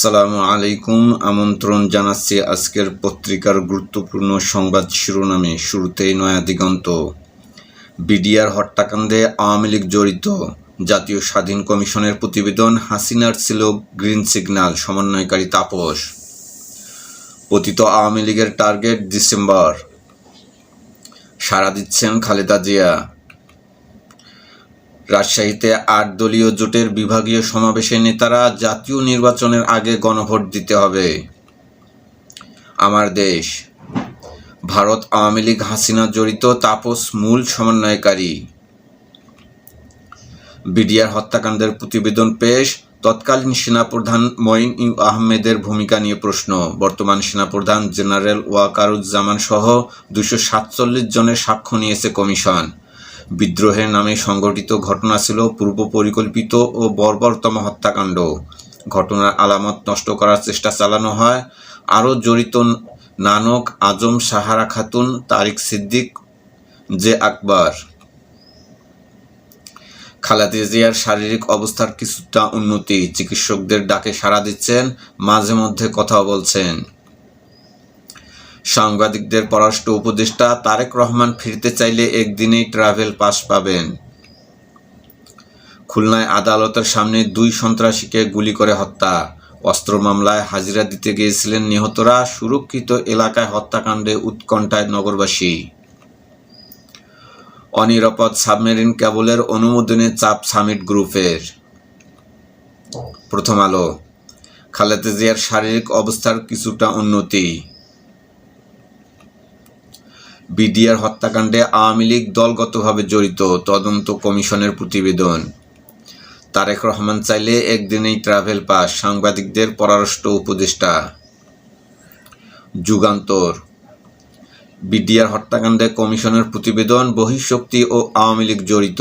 আসসালামু আলাইকুম। আমন্ত্রণ জানাচ্ছি আজকের পত্রিকার গুরুত্বপূর্ণ সংবাদ শিরোনামে। শুরুতেই নয়া দিগন্ত। বিডিআর হত্যাকাণ্ডে আওয়ামী লীগ জড়িত। জাতীয় স্বাধীন কমিশনের প্রতিবেদন হাসিনার ছিল গ্রিন সিগন্যাল, সমন্বয়কারী তাপস। পতিত আওয়ামী লীগের টার্গেট ডিসেম্বর। সাড়া দিচ্ছেন খালেদা জিয়া। রাজশাহীতে আট দলীয় জোটের বিভাগীয় সমাবেশে নেতারা জাতীয় নির্বাচনের আগে গণভোট দিতে হবে। আমার দেশ, ভারত আওয়ামী লীগ হাসিনা জড়িত তাপস মূল সমন্বয়কারী। বিডিআর হত্যাকাণ্ডের প্রতিবেদন পেশ, তৎকালীন সেনাপ্রধান মঈন আহমেদের ভূমিকা নিয়ে প্রশ্ন। বর্তমান সেনাপ্রধান জেনারেল ওয়াকারুজ্জামান সহ দুশো সাতচল্লিশ জনের সাক্ষ্য নিয়েছে কমিশন। বিদ্রোহের নামে সংগঠিত ঘটনা ছিল পূর্ব পরিকল্পিত ও বর্বরতম হত্যাকাণ্ড। ঘটনার আলামত নষ্ট করার চেষ্টা চালানো হয়। আরও জড়িত নানক আজম সাহারা খাতুন, তারিক সিদ্দিক, জে আকবর। খালেদা জিয়ার শারীরিক অবস্থার কিছুটা উন্নতি। চিকিৎসকদের ডাকে সাড়া দিচ্ছেন, মাঝে মধ্যে কথা বলছেন। সাংবাদিকদের পররাষ্ট্র উপদেষ্টা তারেক রহমান ফিরতে চাইলে একদিনেই ট্রাভেল পাস পাবেন। খুলনায় আদালতের সামনে দুই সন্ত্রাসীকে গুলি করে হত্যা। অস্ত্র মামলায় হাজিরা দিতে গিয়েছিলেন নিহতরা সুরক্ষিত এলাকায় হত্যাকাণ্ডে উৎকণ্ঠায় নগরবাসী। অনিরাপদ সাবমেরিন কেবলের অনুমোদনে চাপ সামিট গ্রুপের। প্রথম আলো, খালেদা জিয়ার শারীরিক অবস্থার কিছুটা উন্নতি। বিডিআর হত্যাকাণ্ডে আওয়ামী লীগ দলগতভাবে জড়িত তদন্ত কমিশনের প্রতিবেদন। তারেক রহমান চাইলে একদিনেই ট্রাভেল পাস, সাংবাদিকদের পররাষ্ট্র উপদেষ্টা। যুগান্তর। বিডিআর হত্যাকাণ্ডে কমিশনের প্রতিবেদন, বহিঃশক্তি ও আওয়ামী লীগ জড়িত।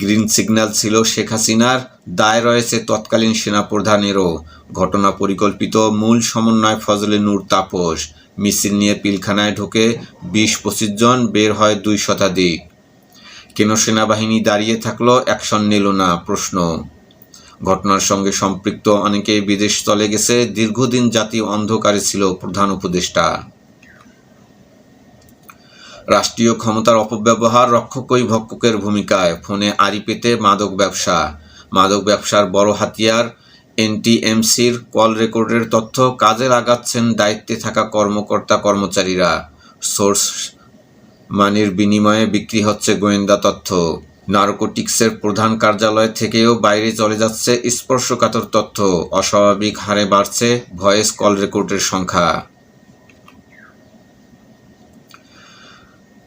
গ্রিন সিগন্যাল ছিল শেখ হাসিনার, দায় রয়েছে তৎকালীন সেনাপ্রধানেরও। ঘটনা পরিকল্পিত, মূল সমন্বয় ফজলে নূর তাপস। মিছিল নিয়ে পিলখানায় ঢোকে বিশ পঁচিশ জন বের হয় দুই শতাধিক। কেন সেনাবাহিনী দাঁড়িয়ে থাকল, অ্যাকশন নিল না, প্রশ্ন। ঘটনার সঙ্গে সম্পৃক্ত অনেকেই বিদেশ চলে গেছে, দীর্ঘদিন জাতীয় অন্ধকারে ছিল প্রধান উপদেষ্টা। রাষ্ট্রীয় ক্ষমতার অপব্যবহার রক্ষকই ভক্ষকের ভূমিকায়। ফোনে আড়ি পেতে মাদক ব্যবসা। মাদক ব্যবসার বড় হাতিয়ার এনটিএমসির কল রেকর্ডের তথ্য কাজে লাগাচ্ছেন দায়িত্বে থাকা কর্মকর্তা কর্মচারীরা। সোর্স মানির বিনিময়ে বিক্রি হচ্ছে গোয়েন্দা তথ্য। নার্কোটিক্সের প্রধান কার্যালয় থেকেও বাইরে চলে যাচ্ছে স্পর্শকাতর তথ্য। অস্বাভাবিক হারে বাড়ছে ভয়েস কল রেকর্ডের সংখ্যা।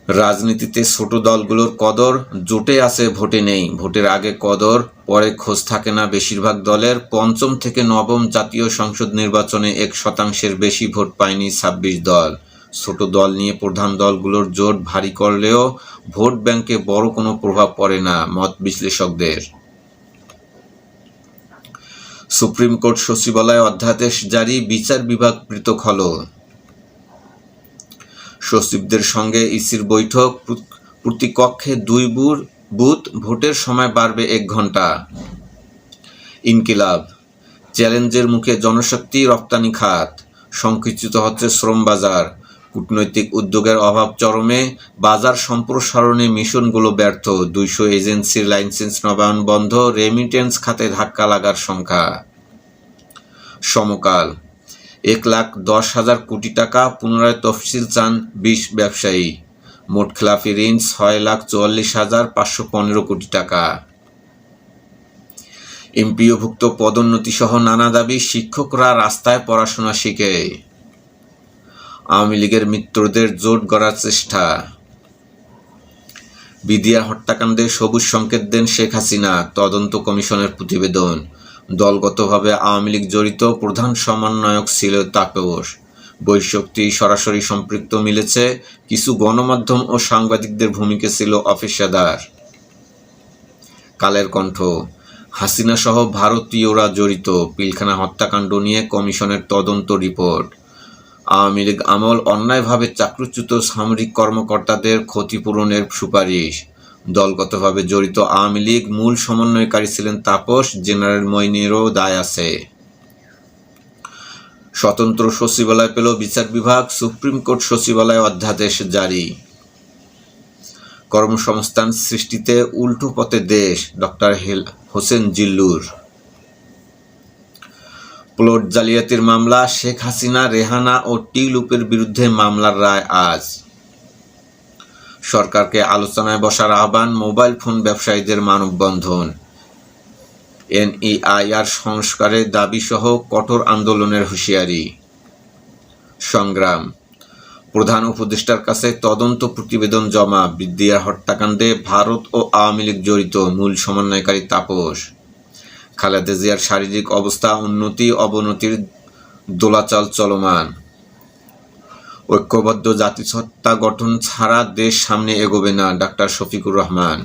রাজনীতিতে ছোট দলগুলোর কদর জোটে আছে, ভোটে নেই। ভোটের আগে কদর, পরে খোঁজ থাকে না। বেশিরভাগ দলের পঞ্চম থেকে নবম জাতীয় সংসদ নির্বাচনে এক শতাংশের বেশি ভোট পায়নি ছাব্বিশ দল। ছোট দল নিয়ে প্রধান দলগুলোর জোট ভারী করলেও ভোট ব্যাংকে বড় কোনো প্রভাব পড়ে না মত বিশ্লেষকদের। সুপ্রিম কোর্ট সচিবালয় অধ্যাদেশ জারি, বিচার বিভাগ পৃথক হলো। সচিবদের সঙ্গে ইসির বৈঠক, প্রতিকক্ষে দুই বুথ ভোটের সময় বাড়বে এক ঘণ্টা ইনকিলাব, চ্যালেঞ্জের মুখে জনশক্তি রপ্তানি খাত, সংকুচিত হচ্ছে শ্রম বাজার, কূটনৈতিক উদ্যোগের অভাব চরমে, বাজার সম্প্রসারণে মিশনগুলো ব্যর্থ, দুইশো এজেন্সির লাইসেন্স নবায়ন বন্ধ, রেমিটেন্স খাতে ধাক্কা লাগার সংখ্যা। সমকাল এক লাখ দশ হাজার কোটি টাকা পুনরায় তফসিল চান বিশ ব্যবসায়ী। মোট খেলাফি ঋণ ছয় লাখ চুয়াল্লিশ হাজার পাঁচশো পনেরো কোটি টাকা। এমপিওভুক্ত পদোন্নতি সহ নানা দাবি শিক্ষকরা রাস্তায় পড়াশোনা শিখে। আওয়ামী লীগের মিত্রদের জোট গড়ার চেষ্টা। বিদিয়ার হত্যাকাণ্ডে সবুজ সংকেত দেন শেখ হাসিনা, তদন্ত কমিশনের প্রতিবেদন। দলগতভাবে আওয়ামী লীগ জড়িত প্রধান সমন্বয়ক ছিল তাপস বৈশক্তি সরাসরি সম্পৃক্ত মিলেছে, কিছু গণমাধ্যম ও সাংবাদিকদের ভূমিকা ছিল অপেশাদার কালের কণ্ঠ হাসিনা সহ ভারতীয়রা জড়িত, পিলখানা হত্যাকাণ্ড নিয়ে কমিশনের তদন্ত রিপোর্ট। আওয়ামী লীগ আমল অন্যায়ভাবে চাকরিচ্যুত সামরিক কর্মকর্তাদের ক্ষতিপূরণের সুপারিশ। দলগতভাবে জড়িত আওয়ামী লীগ মূল সমন্বয়কারী ছিলেন তাপস, জেনারেল মইনেরও দায় আছে। স্বতন্ত্র সচিবালয় পেল বিচার বিভাগ, সুপ্রিম কোর্ট সচিবালয় অধ্যাদেশ জারি। কর্মসংস্থান সৃষ্টিতে উল্টো পথে দেশ, ডক্টর হোসেন জিল্লুর। প্লট জালিয়াতির মামলা, শেখ হাসিনা, রেহানা ও টিলুপের বিরুদ্ধে মামলার রায় আজ। সরকারকে আলোচনায় বসার আহ্বান মোবাইল ফোন ব্যবসায়ীদের মানববন্ধন। এনইআইআর সংস্কারের দাবিসহ কঠোর আন্দোলনের হুঁশিয়ারি। সংগ্রাম। প্রধান উপদেষ্টার কাছে তদন্ত প্রতিবেদন জমা, বিদ্যা হত্যাকাণ্ডে ভারত ও আওয়ামী লীগ জড়িত মূল সমন্বয়কারী তাপস। খালেদা জিয়ার শারীরিক অবস্থা, উন্নতি, অবনতির দোলাচল চলমান। ঐক্যবদ্ধ জাতিসত্তা গঠন ছাড়া দেশ সামনে এগোবে না, ডাক্তার শফিকুর রহমান।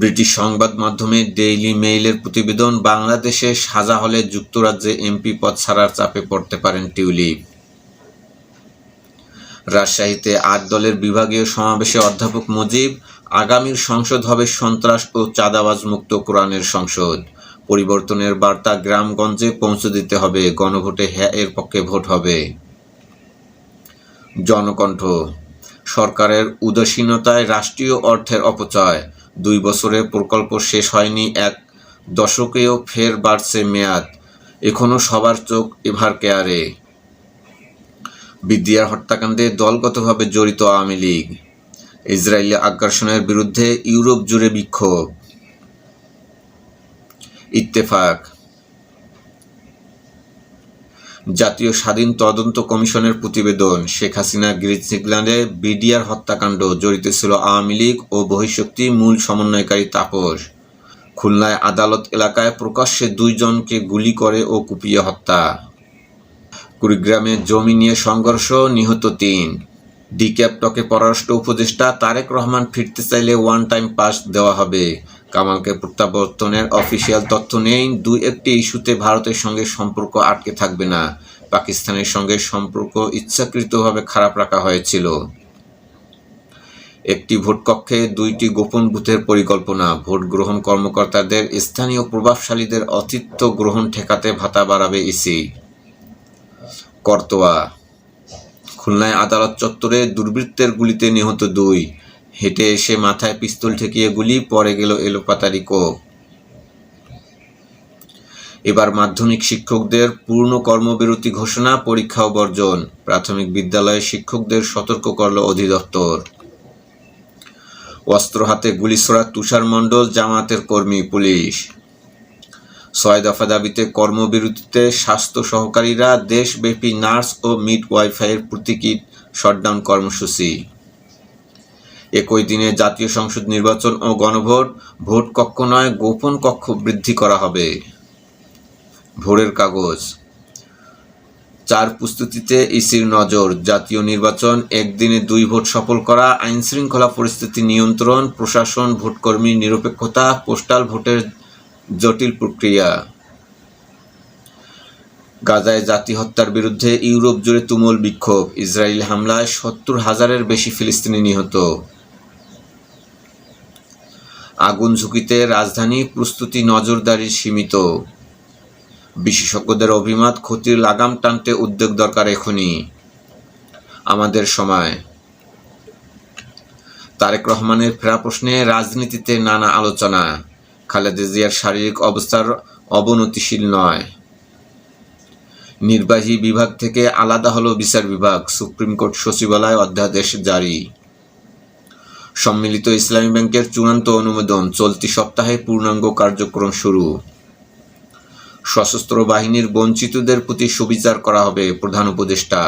ব্রিটিশ সংবাদ মাধ্যমে ডেইলি মেইলের প্রতিবেদন, বাংলাদেশে সাজা হলে যুক্তরাজ্যে এমপি পদ ছাড়ার চাপে পড়তে পারেন টিউলিপ। রাজশাহীতে আট দলের বিভাগীয় সমাবেশে অধ্যাপক মুজিব, আগামীর সংসদ হবে সন্ত্রাস ও চাঁদাবাজ মুক্ত কোরআনের সংসদ। পরিবর্তনের বার্তা গ্রামগঞ্জে পৌঁছে দিতে হবে, গণভোটে হ্যাঁ এর পক্ষে ভোট হবে। জনকণ্ঠ। সরকারের উদাসীনতায় রাষ্ট্রীয় অর্থের অপচয়। দুই বছরে প্রকল্প শেষ হয়নি, এক দশকেও ফের বাড়ছে মেয়াদ। এখনও সবার চোখ এভার কেয়ারে। বিদ্যার হত্যাকাণ্ডে দলগতভাবে জড়িত আওয়ামী লীগ। ইসরায়েলি আগ্রাসনের বিরুদ্ধে ইউরোপ জুড়ে বিক্ষোভ। ইত্তেফাক জাতীয় স্বাধীন তদন্ত কমিশনের প্রতিবেদন, শেখ হাসিনা গ্রিনসিল্যান্ডে বিডিআর হত্যাকাণ্ড, জড়িত ছিল আওয়ামী লীগ ও বহিঃশক্তি মূল সমন্বয়কারী তাপস। খুলনায় আদালত এলাকায় প্রকাশ্যে দুইজনকে গুলি করে ও কুপিয়ে হত্যা। কুড়িগ্রামে জমি নিয়ে সংঘর্ষ, নিহত তিন। ডিক্যাপটকে পররাষ্ট্র উপদেষ্টা তারেক রহমান ফিরতে চাইলে ওয়ান টাইম পাস দেওয়া হবে। কামালকে প্রত্যাবর্তনের অফিসিয়াল তথ্য নেই। দুই, একটি ইস্যুতে ভারতের সঙ্গে সম্পর্ক আটকে থাকবে না। পাকিস্তানের সঙ্গে সম্পর্ক ইচ্ছাকৃতভাবে খারাপ রাখা হয়েছিল। একটি ভোটকক্ষে দুইটি গোপন বুথের পরিকল্পনা। ভোট গ্রহণ কর্মকর্তাদের, স্থানীয় প্রভাবশালীদের অতিথ্য গ্রহণ ঠেকাতে ভাতা বাড়াবে ইসি। করতোয়া। খুলনায় আদালত চত্বরে দুর্বৃত্তের গুলিতে নিহত দুই। হেঁটে এসে মাথায় পিস্তল ঠেকিয়ে গুলি, পরে গেল এলোপাতারি কোপ। এবার মাধ্যমিক শিক্ষকদের পূর্ণ কর্মবিরতি ঘোষণা, পরীক্ষা ও বর্জন। প্রাথমিক বিদ্যালয়ে শিক্ষকদের সতর্ক করল অধিদপ্তর। অস্ত্র হাতে গুলি ছোড়া তুষার মণ্ডল জামাতের কর্মী, পুলিশ। ছয় দফা দাবিতে কর্মবিরতিতে স্বাস্থ্য সহকারীরা, দেশব্যাপী নার্স ও মিড ওয়াইফাইয়ের প্রতীকী শটডাউন কর্মসূচি। একই দিনে জাতীয় সংসদ নির্বাচন ও গণভোট, ভোট কক্ষ নয়, গোপন কক্ষ বৃদ্ধি করা হবে। ভোরের কাগজ। চার প্রস্তুতিতে ইসির নজর, জাতীয় নির্বাচন, একদিনে দুই ভোট সফল করা আইন শৃঙ্খলা পরিস্থিতি নিয়ন্ত্রণ, প্রশাসন ভোটকর্মী নিরপেক্ষতা, পোস্টাল ভোটের জটিল প্রক্রিয়া। গাজায় জাতি হত্যার বিরুদ্ধে ইউরোপ জুড়ে তুমুল বিক্ষোভ। ইসরায়েল হামলায় সত্তর হাজারের বেশি ফিলিস্তিনি নিহত। আগুন ঝুঁকিতে রাজধানী প্রস্তুতি নজরদারি সীমিত। বিশেষজ্ঞদের অভিমত, ক্ষতির লাগাম টানতে উদ্যোগ দরকার এখনই। আমাদের সময়। তারেক রহমানের ফেরা প্রশ্নে রাজনীতিতে নানা আলোচনা। খালেদা জিয়ার শারীরিক অবস্থার অবনতিশীল নয়। নির্বাহী বিভাগ থেকে আলাদা হলো বিচার বিভাগ, সুপ্রিম কোর্ট সচিবালয় অধ্যাদেশ জারি। সম্মিলিত ইসলামী ব্যাংকের চূড়ান্ত অনুমোদন চলতি সপ্তাহে পূর্ণাঙ্গ কার্যক্রম শুরু। সশস্ত্র বাহিনীর বঞ্চিতদের প্রতি সুবিচার করা হবে প্রধান উপদেষ্টা।